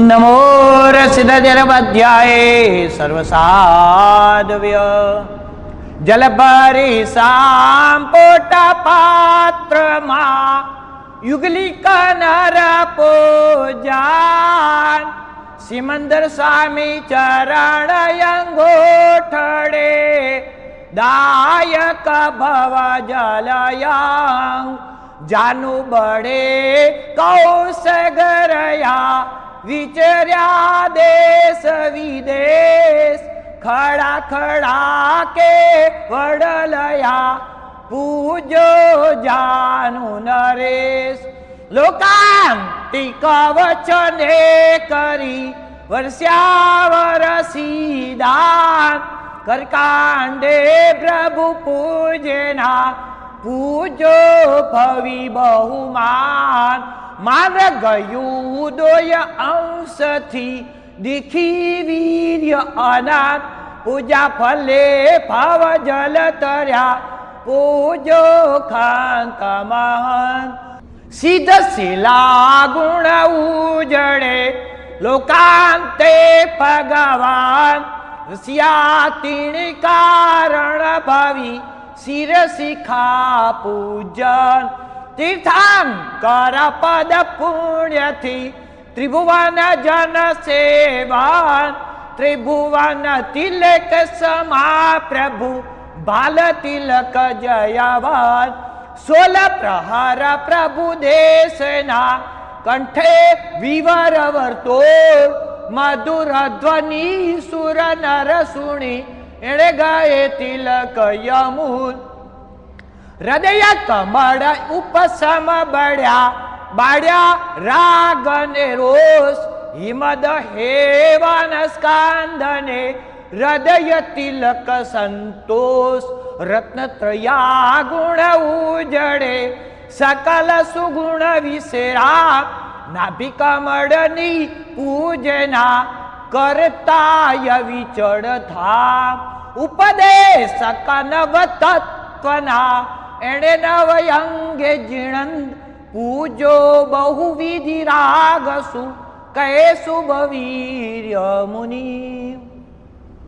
नमो रसिद जलवध्याय सर्वसाधव्य। जलभरी पोटा पात्र मा युगलिक नर पूजान सिमंदर स्वामी चरण अंगोठड़े दायक भव जलया। जानू बड़े कौशगरया વિચર્યા દેશ, વિદેશ, ખડા ખડા કે વડલયા પૂજો જાનુ નરેશ. લોકાંતિક વચને કરી વર્ષ્યા વરસીદાન. કરકાંડે પ્રભુ પૂજના પૂજો ભવી બહુમાન. માન ગયું દોય અંશથી દીખી વીર્ય અનાથ. પૂજા ફલે ભાવ જલ તર્યા. પૂજો ખાંત મહન. સિદ્ધ શિલા ગુણ ઉજળે. લોકાંતે ભગવાન. તીણ કારણ ભાવી. શિર શિખા પૂજન. તીર્થાંકર પદ પુણ્યથી ત્રિભુવન જન સેવાન, ત્રિભુવન તિલક સમા પ્રભુ બાલ તિલક જયવાન, સોલ પ્રહાર પ્રભુ દેશના, કંઠે વિવર વર્તો મધુર ધ્વનિ સુર નર સુણી એણે ગાય તિલક યમુન હૃદય કમળ ઉપસમ બળ્યા, બાળ્યા રાગ ને રોષ, હિમદ હેવન સ્કાંદને, હૃદય તિલક સંતોષ રત્નત્રયા ગુણ ઉજળે, સકલ સુગુણ વિશેરા નાભી કમળની પૂજના કરતાય વિચળ થા ઉપદેશ કનવ તત્વના એણે નવયંગે જીણંદ પૂજો બહુવિધિ રાગસુ કહે શુભ વીર્ય મુનિ.